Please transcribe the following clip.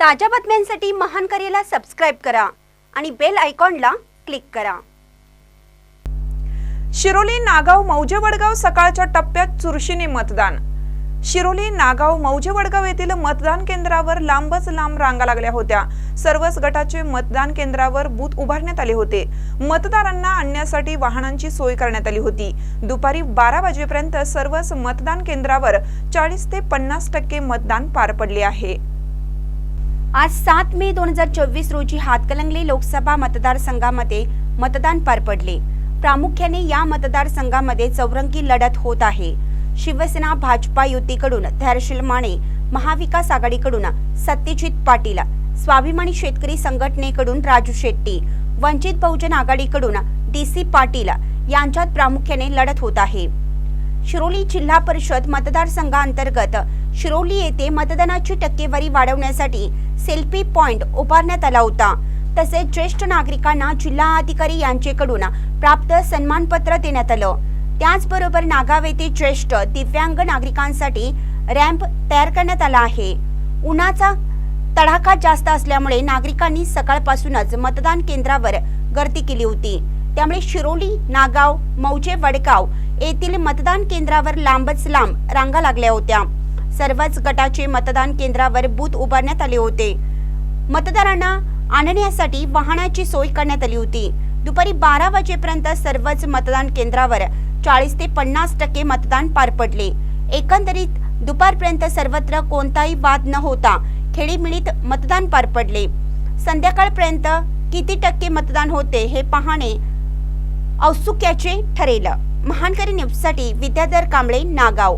ताज्या बातम्यांसाठी महान करेला सबस्क्राईब करा आणि बेल आयकॉनला क्लिक करा. शिरोली नागाव मौजे वडगाव सकाळच्या टप्प्यात चुरशीने मतदान. शिरोली नागाव मौजे वडगाव येथील मतदान केंद्रावर लांबच लांब रांगा लागल्या होत्या. सर्वच गटाचे मतदान केंद्रावर बूथ उभारण्यात आले होते. मतदारांना आणण्यासाठी वाहनांची सोय करण्यात आली होती. दुपारी बारा वाजेपर्यंत सर्वच मतदान केंद्रावर चाळीस ते पन्नास टक्के मतदान पार पडले आहे. आज सात मे दोन हजार चोवीस रोजी हातकलंगले लोकसभा मतदारसंघामध्ये मतदान पार पडले. प्रामुख्याने या मतदारसंघामध्ये चौरंगी लढत होत आहे. शिवसेना भाजपा युतीकडून धैर्यशील माने महाविकास आघाडीकडून सत्यजित पाटील स्वाभिमानी शेतकरी संघटनेकडून राजू शेट्टी वंचित बहुजन आघाडीकडून डी सी पाटील यांच्यात प्रामुख्याने लढत होत आहे. शिरोली जिल्हा परिषद मतदारसंघांतर्गत शिरोली येथे मतदानाची टक्केवारी वाढवण्यासाठी सेल्फी पॉइंट उभारण्यात आला होता. तसेच ज्येष्ठ नागरिकांना जिल्हा अधिकारी यांचेकडून प्राप्त सन्मानपत्र देण्यात आलं. त्याचबरोबर नागाव येथे ज्येष्ठ दिव्यांग नागरिकांसाठी रॅम्प तयार करण्यात आला आहे. उन्हाचा तडाखा जास्त असल्यामुळे नागरिकांनी सकाळपासूनच मतदान केंद्रावर गर्दी केली होती. त्यामुळे शिरोली नागाव मौजे वडगाव येथील मतदान केंद्रावर लांबच लांब रांगा लागल्या होत्या. सर्वच गटाचे मतदान केंद्रावर बूथ उभारण्यात आले होते. मतदारांना आणण्यासाठी वाहनाची सोय करण्यात आली होती. दुपारी बारा वाजेपर्यंत सर्वच मतदान केंद्रावर चाळीस ते पन्नास टक्के मतदान पार पडले. एकंदरीत दुपारपर्यंत सर्वत्र कोणताही वाद न होता खेळीमिळीत मतदान पार पडले. संध्याकाळपर्यंत किती टक्के मतदान होते हे पाहणे औत्सुक्याचे ठरेल. महानकरी न्यूजसाठी विद्याधर कांबळे नागाव.